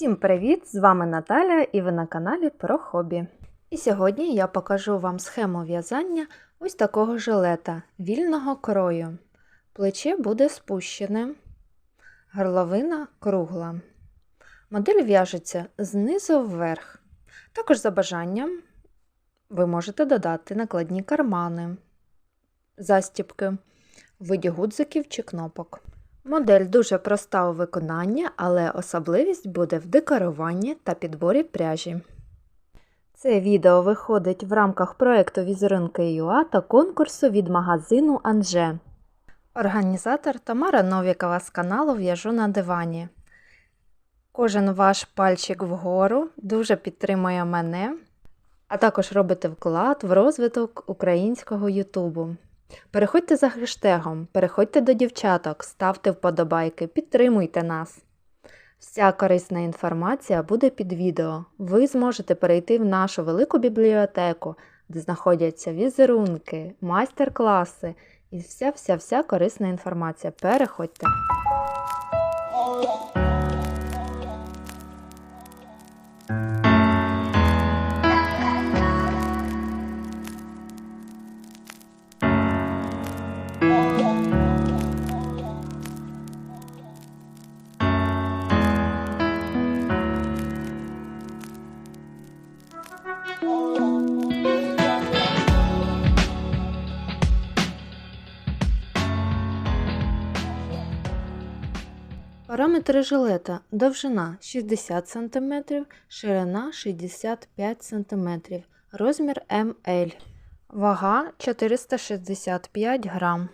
Всім привіт! З вами Наталя і ви на каналі про хобі. І сьогодні я покажу вам схему в'язання ось такого жилета вільного крою. Плече буде спущене, горловина кругла. Модель в'яжеться знизу вверх. Також за бажанням ви можете додати накладні кармани, застібки в виді гудзиків чи кнопок. Модель дуже проста у виконанні, але особливість буде в декоруванні та підборі пряжі. Це відео виходить в рамках проєкту Візерунки ЮА та конкурсу від магазину Анже. Організатор Тамара Новікова з каналу В'яжу на дивані. Кожен ваш пальчик вгору дуже підтримує мене, а також робите вклад в розвиток українського Ютубу. Переходьте за хештегом, переходьте до дівчаток, ставте вподобайки, підтримуйте нас. Вся корисна інформація буде під відео. Ви зможете перейти в нашу велику бібліотеку, де знаходяться візерунки, майстер-класи і вся-вся-вся корисна інформація. Переходьте. Параметри жилета. Довжина 60 см, ширина 65 см, розмір МЛ, вага 465 грам.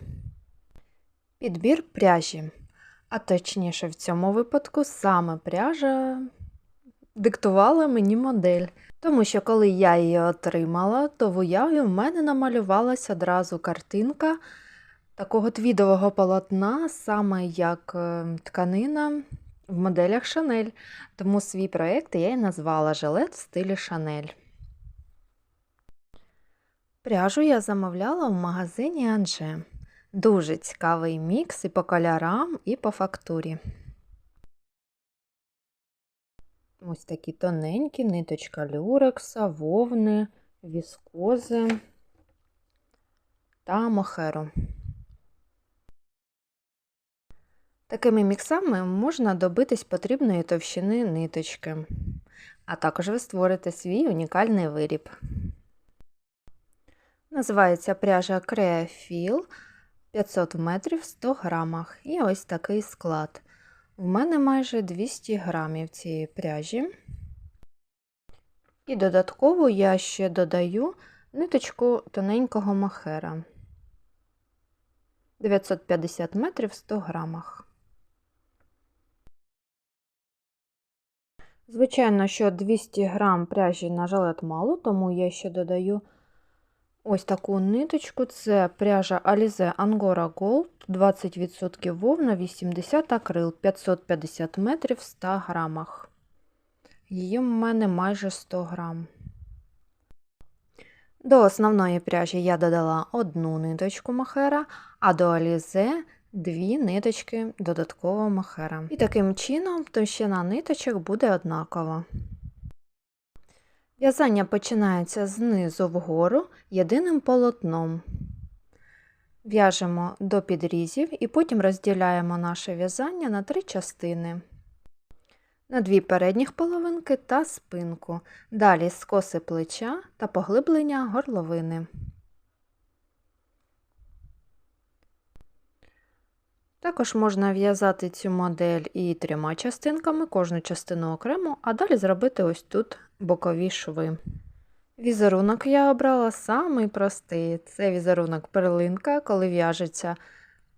Підбір пряжі. А точніше, в цьому випадку саме пряжа диктувала мені модель. Тому що коли я її отримала, то в уяві в мене намалювалася одразу картинка такого твідового полотна, саме як е, тканина в моделях Шанель. Тому свій проєкт я і назвала жилет в стилі Шанель. Пряжу я замовляла в магазині Анже. Дуже цікавий мікс і по кольорам, і по фактурі. Ось такі тоненькі ниточка люрекса, вовни, віскози та мохеру. Такими міксами можна добитись потрібної товщини ниточки, а також ви створите свій унікальний виріб. Називається пряжа Creafil 500 метрів в 100 грамах. І ось такий склад. В мене майже 200 грамів цієї пряжі. І додатково я ще додаю ниточку тоненького махера 950 метрів в 100 грамах. Звичайно, що 200 грам пряжі на жилет мало, тому я ще додаю ось таку ниточку. Це пряжа Alize Angora Gold, 20% вовна, 80 акрил, 550 метрів в 100 грамах. Її в мене майже 100 грам. До основної пряжі я додала одну ниточку махера, а до Alize дві ниточки додаткового махера. І таким чином товщина ниточок буде однакова. В'язання починається знизу вгору єдиним полотном. В'яжемо до підрізів і потім розділяємо наше в'язання на три частини. На дві передніх половинки та спинку. Далі скоси плеча та поглиблення горловини. Також можна в'язати цю модель і трьома частинками, кожну частину окремо, а далі зробити ось тут бокові шви. Візерунок я обрала самий простий. Це візерунок перлинка, коли в'яжеться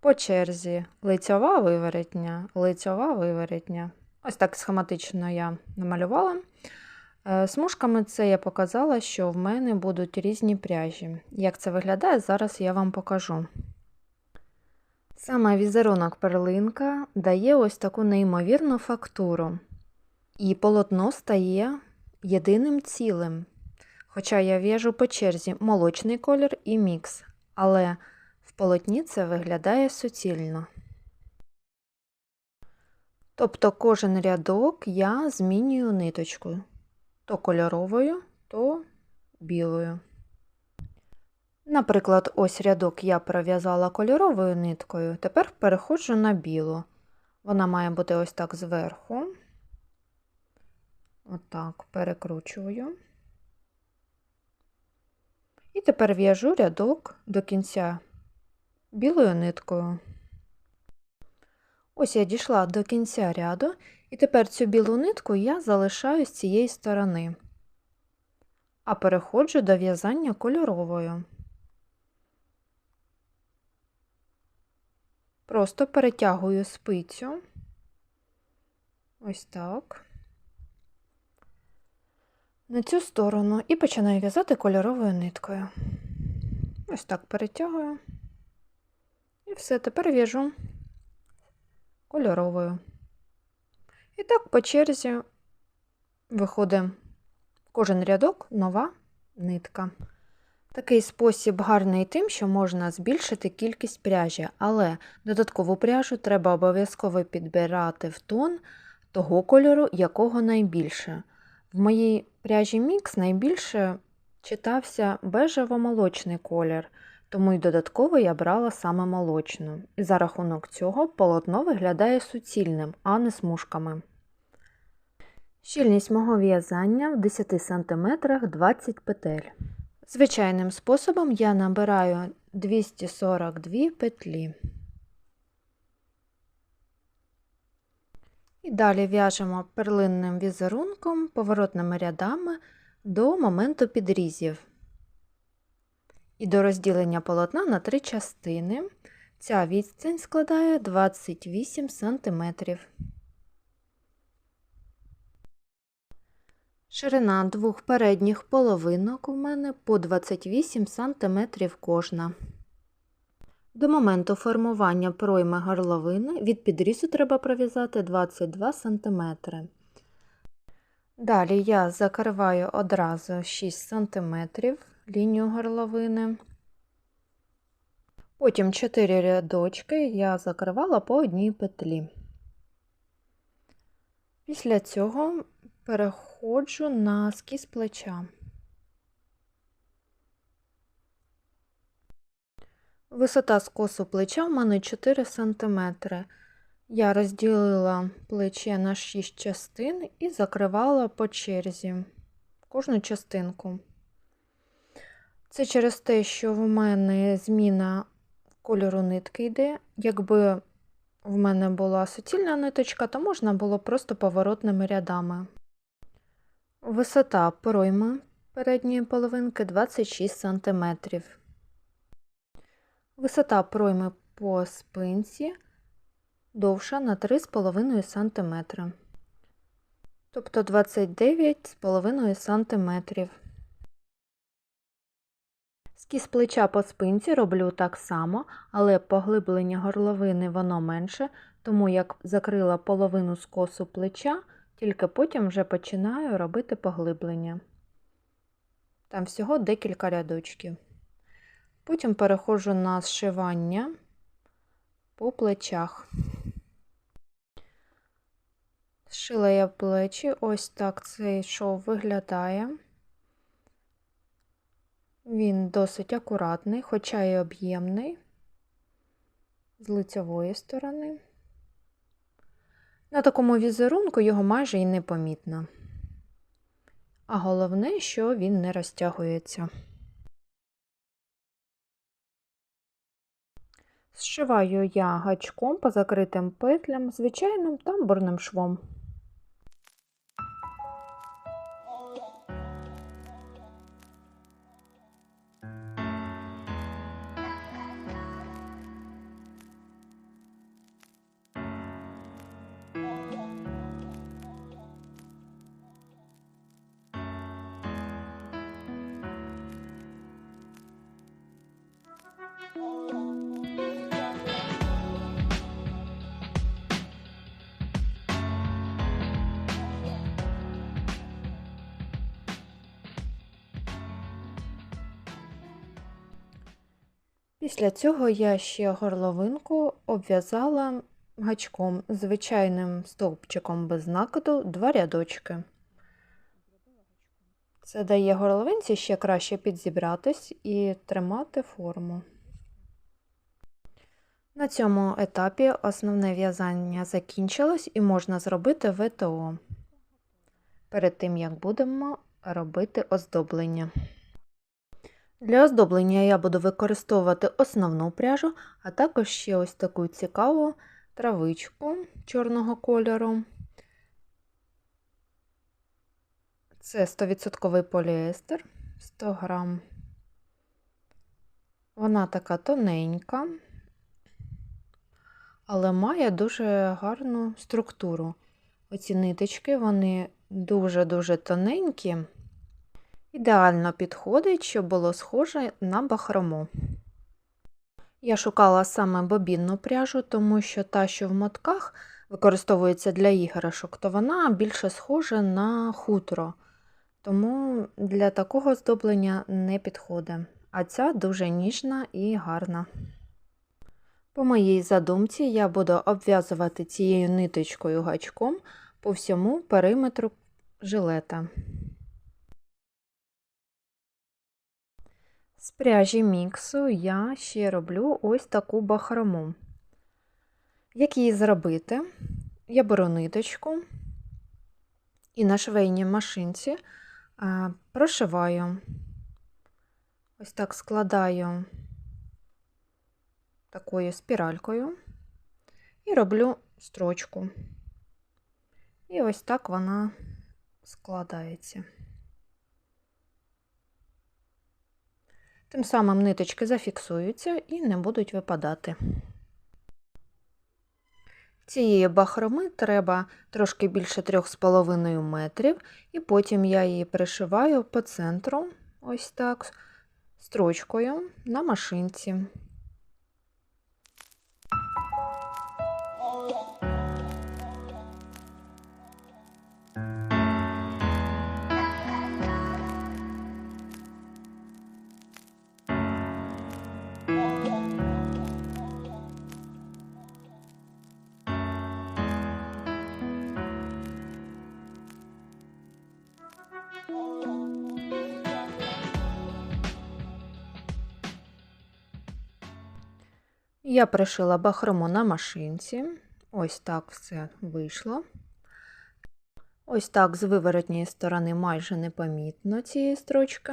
по черзі лицьова виворотня, лицьова виворотня. Ось так схематично я намалювала. Е, смужками це я показала, що в мене будуть різні пряжі. Як це виглядає, зараз я вам покажу. Саме візерунок перлинка дає ось таку неймовірну фактуру, і полотно стає єдиним цілим. Хоча я в'яжу по черзі молочний колір і мікс, але в полотні це виглядає суцільно. Тобто кожен рядок я змінюю ниточкою. То кольоровою, то білою. Наприклад, ось рядок я пров'язала кольоровою ниткою, тепер переходжу на білу. Вона має бути ось так зверху. Отак перекручую. І тепер в'яжу рядок до кінця білою ниткою. Ось я дійшла до кінця ряду, і тепер цю білу нитку я залишаю з цієї сторони, а переходжу до в'язання кольоровою. Просто перетягую спицю. Ось так. На цю сторону і починаю в'язати кольоровою ниткою. Ось так перетягую. І все, тепер в'яжу кольоровою. І так по черзі виходить кожен рядок нова нитка. Такий спосіб гарний тим, що можна збільшити кількість пряжі, але додаткову пряжу треба обов'язково підбирати в тон того кольору, якого найбільше. В моїй пряжі мікс найбільше читався бежево-молочний колір, тому й додатково я брала саме молочну. І за рахунок цього полотно виглядає суцільним, а не смужками. Щільність мого в'язання в 10 см 20 петель. Звичайним способом я набираю 242 петлі. І далі в'яжемо перлинним візерунком, поворотними рядами до моменту підрізів. І до розділення полотна на три частини. Ця відстань складає 28 см. Ширина двох передніх половинок у мене по 28 см кожна. До моменту формування пройми горловини від підрізу треба пров'язати 22 см. Далі я закриваю одразу 6 см лінію горловини. Потім 4 рядочки я закривала по одній петлі. Після цього переходжу на скіз плеча. Висота скосу плеча в мене 4 см. Я розділила плече на 6 частин і закривала по черзі кожну частинку. Це через те, що в мене зміна кольору нитки йде. Якби в мене була суцільна ниточка, то можна було просто поворотними рядами. Висота пройми передньої половинки 26 см. Висота пройми по спинці довша на 3,5 см. Тобто 29,5 см. Скіз плеча по спинці роблю так само, але поглиблення горловини воно менше, тому як закрила половину скосу плеча, тільки потім вже починаю робити поглиблення. Там всього декілька рядочків. Потім переходжу на зшивання по плечах. Зшила я плечі, ось так цей шов виглядає. Він досить акуратний, хоча й об'ємний з лицевої сторони. На такому візерунку його майже і не помітно. А головне, що він не розтягується. Зшиваю я гачком по закритим петлям звичайним тамбурним швом. Після цього я ще горловинку обв'язала гачком, звичайним стовпчиком без накиду, два рядочки. Це дає горловинці ще краще підзібратись і тримати форму. На цьому етапі основне в'язання закінчилось і можна зробити ВТО перед тим, як будемо робити оздоблення. Для оздоблення я буду використовувати основну пряжу, а також ще ось таку цікаву травичку чорного кольору. Це 100% поліестер 100 грам. Вона така тоненька, але має дуже гарну структуру. Оці ниточки, вони дуже-дуже тоненькі. Ідеально підходить, щоб було схоже на бахрому. Я шукала саме бобінну пряжу, тому що та, що в мотках використовується для іграшок, то вона більше схожа на хутро. Тому для такого здоблення не підходить. А ця дуже ніжна і гарна. По моїй задумці я буду обв'язувати цією ниточкою гачком по всьому периметру жилета. З пряжі міксу я ще роблю ось таку бахрому. Як її зробити? Я беру ниточку і на швейній машинці прошиваю, ось так складаю такою спіралькою і роблю строчку. І ось так вона складається. Тим самим ниточки зафіксуються і не будуть випадати. Цієї бахроми треба трошки більше 3,5 метрів, і потім я її пришиваю по центру, ось так, строчкою на машинці. Я пришила бахрому на машинці. Ось так все вийшло. Ось так з виворотньої сторони майже непомітно цієї строчки.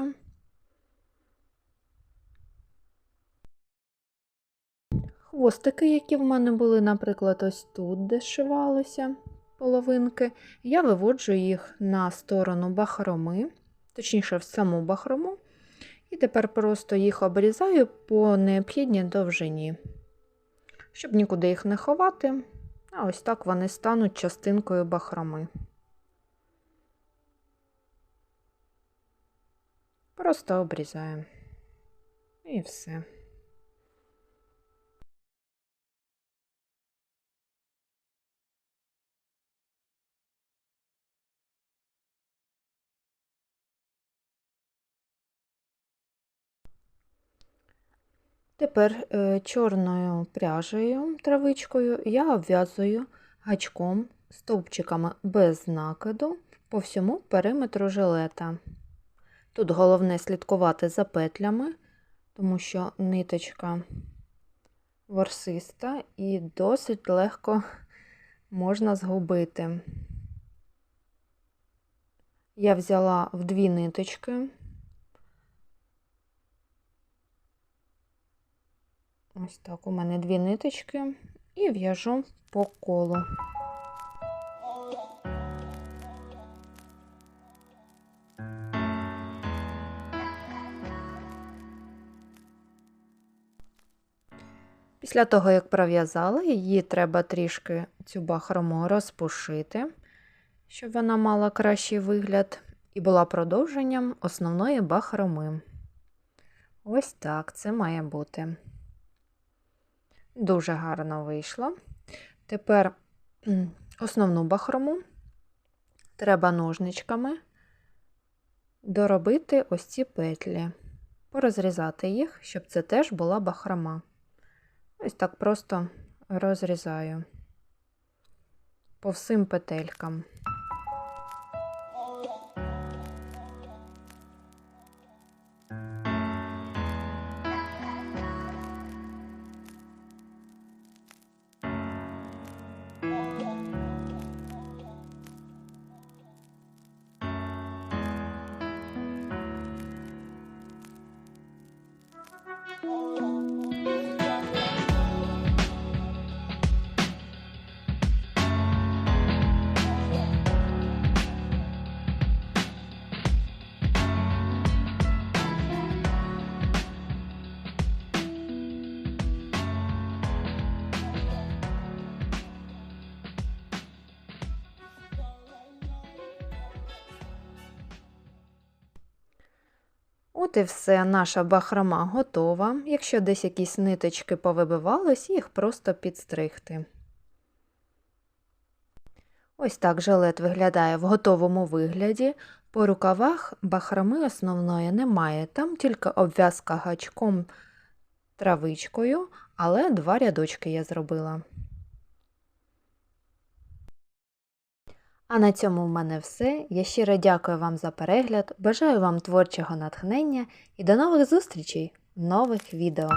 Хвостики, які в мене були, наприклад, ось тут, де сшивалися половинки, я виводжу їх на сторону бахроми, точніше, в саму бахрому, і тепер просто їх обрізаю по необхідній довжині щоб нікуди їх не ховати, а ось так вони стануть частинкою бахроми. Просто обрізаємо. І все. Тепер е, чорною пряжею травичкою я обв'язую гачком стовпчиками без накиду по всьому периметру жилета. Тут головне слідкувати за петлями, тому що ниточка ворсиста і досить легко можна згубити. Я взяла в дві ниточки. Ось так, у мене дві ниточки і в'яжу по колу. Після того, як пров'язала, її треба трішки цю бахрому розпушити, щоб вона мала кращий вигляд і була продовженням основної бахроми. Ось так це має бути. Дуже гарно вийшло. Тепер основну бахрому треба ножничками доробити ось ці петлі, порозрізати їх, щоб це теж була бахрома. Ось так просто розрізаю. по всім петелькам. От і все, наша бахрома готова. Якщо десь якісь ниточки повибивались, їх просто підстригти. Ось так жилет виглядає в готовому вигляді. По рукавах бахроми основної немає, там тільки обв'язка гачком травичкою, але два рядочки я зробила. А на цьому в мене все. Я щиро дякую вам за перегляд, бажаю вам творчого натхнення і до нових зустрічей в нових відео.